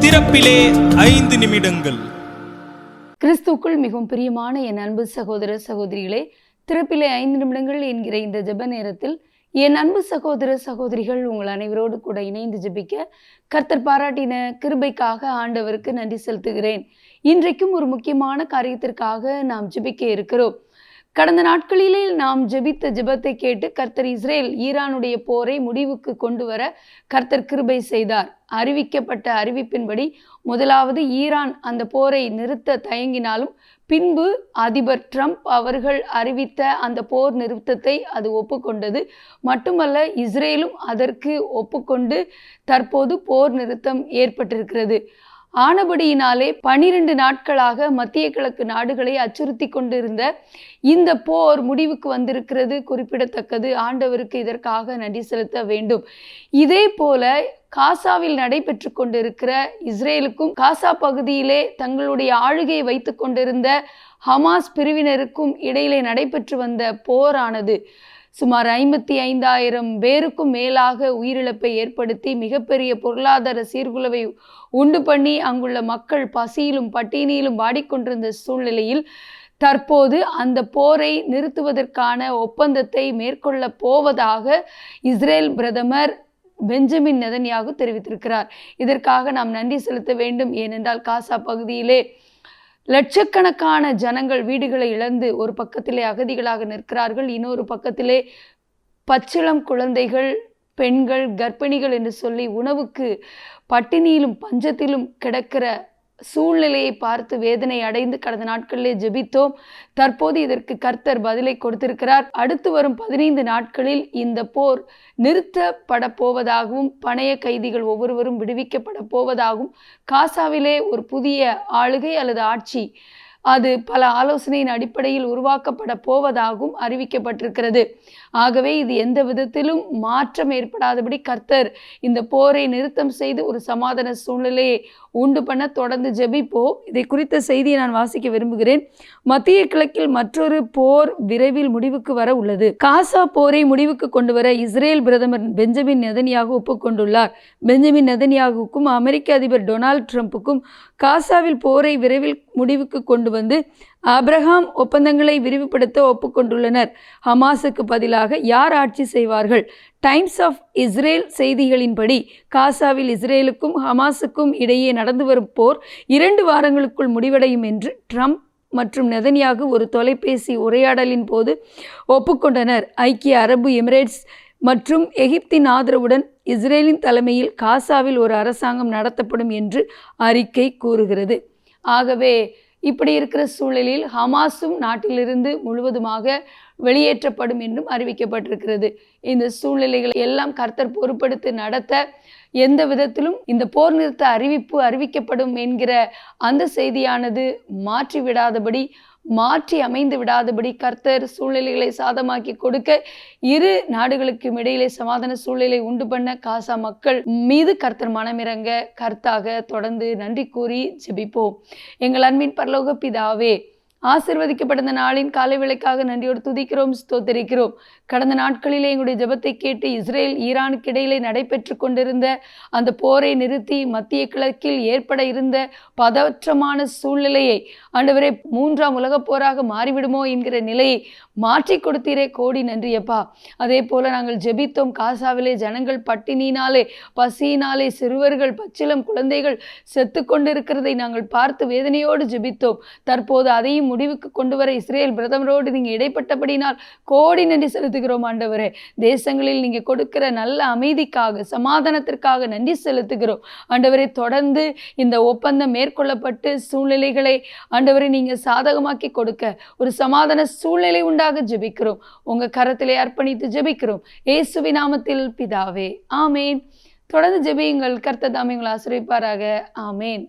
திறப்பிலே ஐந்து நிமிடங்கள். கிறிஸ்துக்குள் மிகவும் பிரியமான என் அன்பு சகோதர சகோதரிகளே திறப்பிலே ஐந்து நிமிடங்கள் என்கிற இந்த ஜெப நேரத்தில் என் அன்பு சகோதர சகோதரிகள் உங்கள் அனைவரோடு கூட இணைந்து ஜெபிக்க கர்த்தர் பாராட்டின கிருபைக்காக ஆண்டவருக்கு நன்றி செலுத்துகிறேன். இன்றைக்கும் ஒரு முக்கியமான காரியத்திற்காக நாம் ஜெபிக்க இருக்கிறோம். கடந்த நாட்களிலே நாம் ஜெபித்த ஜெபத்தை கேட்டு கர்த்தர் இஸ்ரேல் ஈரானுடைய போரை முடிவுக்கு கொண்டு வர கர்த்தர் கிருபை செய்தார். அறிவிக்கப்பட்ட அறிவிப்பின்படி முதலாவது ஈரான் அந்த போரை நிறுத்த தயங்கினாலும் பின்பு அதிபர் ட்ரம்ப் அவர்கள் அறிவித்த அந்த போர் நிறுத்தத்தை அது ஒப்புக்கொண்டது. மட்டுமல்ல இஸ்ரேலும் அதற்கு ஒப்புக்கொண்டு தற்போது போர் நிறுத்தம் ஏற்பட்டிருக்கிறது. ஆனபடியினாலே பனிரெண்டு நாட்களாக மத்திய கிழக்கு நாடுகளை அச்சுறுத்தி கொண்டிருந்த இந்த போர் முடிவுக்கு வந்திருக்கிறது குறிப்பிடத்தக்கது. ஆண்டவருக்கு இதற்காக நன்றி செலுத்த வேண்டும். இதே போல காசாவில் நடைபெற்று கொண்டிருக்கிற இஸ்ரேலுக்கும் காசா பகுதியிலே தங்களுடைய ஆளுகையை வைத்து கொண்டிருந்த ஹமாஸ் பிரிவினருக்கும் இடையிலே நடைபெற்று வந்த போரானது சுமார் ஐம்பத்தி ஐந்தாயிரம் பேருக்கும் மேலாக உயிரிழப்பை ஏற்படுத்தி மிகப்பெரிய பொருளாதார சீர்குலைவை உண்டு பண்ணி அங்குள்ள மக்கள் பசியிலும் பட்டினியிலும் வாடிக்கொண்டிருந்த சூழ்நிலையில் தற்போது அந்த போரை நிறுத்துவதற்கான ஒப்பந்தத்தை மேற்கொள்ள போவதாக இஸ்ரேல் பிரதமர் பெஞ்சமின் நெதன்யாகு தெரிவித்திருக்கிறார். இதற்காக நாம் நன்றி செலுத்த வேண்டும். ஏனென்றால் காசா பகுதியிலே லட்சக்கணக்கான ஜனங்கள் வீடுகளை இழந்து ஒரு பக்கத்திலே அகதிகளாக நிற்கிறார்கள் இன்னொரு பக்கத்திலே பச்சிளம் குழந்தைகள் பெண்கள் கர்ப்பிணிகள் என்று சொல்லி உணவுக்கு பட்டினியிலும் பஞ்சத்திலும் கிடக்கிற சூழ்நிலையை பார்த்து வேதனை அடைந்து கடந்த நாட்களிலே ஜெபித்தோம். தற்போது இதற்கு கர்த்தர் பதிலை கொடுத்திருக்கிறார். அடுத்து வரும் பதினைந்து நாட்களில் இந்த போர் நிறுத்தப்பட போவதாகவும் பணைய கைதிகள் ஒவ்வொருவரும் விடுவிக்கப்பட போவதாகவும் காசாவிலே ஒரு புதிய ஆளுகை அல்லது ஆட்சி அது பல ஆலோசனையின் அடிப்படையில் உருவாக்கப்பட போவதாகவும் அறிவிக்கப்பட்டிருக்கிறது. ஆகவே இது எந்த விதத்திலும் மாற்றம் ஏற்படாதபடி கர்த்தர் இந்த போரை நிறுத்தம் செய்து ஒரு சமாதான சூழ்நிலையை உண்டு பண்ண தொடர்ந்து ஜெபிப்போம். இதை குறித்த செய்தியை நான் வாசிக்க விரும்புகிறேன். மத்திய கிழக்கில் மற்றொரு போர் விரைவில் முடிவுக்கு வர உள்ளது. காசா போரை முடிவுக்கு கொண்டு வர இஸ்ரேல் பிரதமர் பெஞ்சமின் நெதன்யாகு ஒப்புக்கொண்டுள்ளார். பெஞ்சமின் நெதன்யாகுக்கும் அமெரிக்க அதிபர் டொனால்ட் ட்ரம்ப்புக்கும் காசாவில் போரை விரைவில் முடிவுக்கு கொண்டு வந்து அப்ரஹாம் ஒப்பந்தங்களை விரிவுபடுத்த ஒப்புக்கொண்டுள்ளனர். ஹமாஸுக்கு பதிலாக யார் ஆட்சி செய்வார்கள்? டைம்ஸ் ஆஃப் இஸ்ரேல் செய்திகளின்படி காசாவில் இஸ்ரேலுக்கும் ஹமாஸுக்கும் இடையே நடந்து வரும் போர் இரண்டு வாரங்களுக்குள் முடிவடையும் என்று ட்ரம்ப் மற்றும் நெதன்யாகு ஒரு தொலைபேசி உரையாடலின் போது ஒப்புக்கொண்டனர். ஐக்கிய அரபு எமிரேட்ஸ் மற்றும் எகிப்தின் ஆதரவுடன் இஸ்ரேலின் தலைமையில் காசாவில் ஒரு அரசாங்கம் நடத்தப்படும் என்று அறிக்கை கூறுகிறது. ஆகவே இப்படி இருக்கிற சூழலில் ஹமாஸும் நாட்டிலிருந்து முழுவதுமாக வெளியேற்றப்படும் என்றும் அறிவிக்கப்பட்டிருக்கிறது. இந்த சூழ்நிலைகளை எல்லாம் கர்த்தர் பொறுப்படுத்தி நடத்த எந்த விதத்திலும் இந்த போர் நிறுத்த அறிவிப்பு அறிவிக்கப்படும் என்கிற அந்த செய்தியானது மாற்றி விடாதபடி மாற்றி அமைந்து விடாதபடி கர்த்தர் சூழ்நிலைகளை சாதமாக்கி கொடுக்க இரு நாடுகளுக்கும் இடையிலே சமாதான சூழ்நிலை உண்டு பண்ண காசா மக்கள் மீது கர்த்தர் மனமிறங்க கர்த்தாக தொடர்ந்து நன்றி கூறி ஜெபிப்போம். எங்கள் அன்பின் பரலோக பிதாவே ஆசிர்வதிக்கப்பட்ட நாளின் காலை விலைக்காக நன்றியோடு துதிக்கிறோம் ஸ்தோத்தரிக்கிறோம். கடந்த நாட்களிலே எங்களுடைய ஜபத்தை கேட்டு இஸ்ரேல் ஈரானுக்கு இடையிலே நடைபெற்று கொண்டிருந்த அந்த போரை நிறுத்தி மத்திய கிழக்கில் ஏற்பட இருந்த பதற்றமான சூழ்நிலையை ஆண்டவரே மூன்றாம் உலகப் போராக மாறிவிடுமோ என்கிற நிலையை மாற்றி கொடுத்தீரே. கோடி நன்றியப்பா. அதே போல நாங்கள் ஜெபித்தோம். காசாவிலே ஜனங்கள் பட்டினியினாலே பசியினாலே சிறுவர்கள் பச்சிலம் குழந்தைகள் செத்து கொண்டிருக்கிறதை நாங்கள் பார்த்து வேதனையோடு ஜெபித்தோம். தற்போது அதையும் முடிவுக்கு கொண்டு வர இஸ்ரேல் பிரதமரோடு நீங்கள் இடைப்பட்டபடினால் கோடி நன்றி செலுத்துகிறோம் ஆண்டவரே. தேசங்களில் நீங்கள் கொடுக்கிற நல்ல அமைதிக்காக சமாதானத்திற்காக நன்றி செலுத்துகிறோம். ஆண்டவரே தொடர்ந்து இந்த ஒப்பந்தம் மேற்கொள்ளப்பட்டு சூழ்நிலைகளை ஆண்டவரை நீங்கள் சாதகமாக்கி கொடுக்க ஒரு சமாதான சூழ்நிலை உண்டாக ஜெபிக்கிறோம். உங்கள் கரத்திலே அர்ப்பணித்து ஜெபிக்கிறோம். ஏசுவி நாமத்தில் பிதாவே ஆமேன். தொடர்ந்து ஜெபியுங்கள். கர்த்தர் தாமே ஆசிரியப்பாராக ஆமேன்.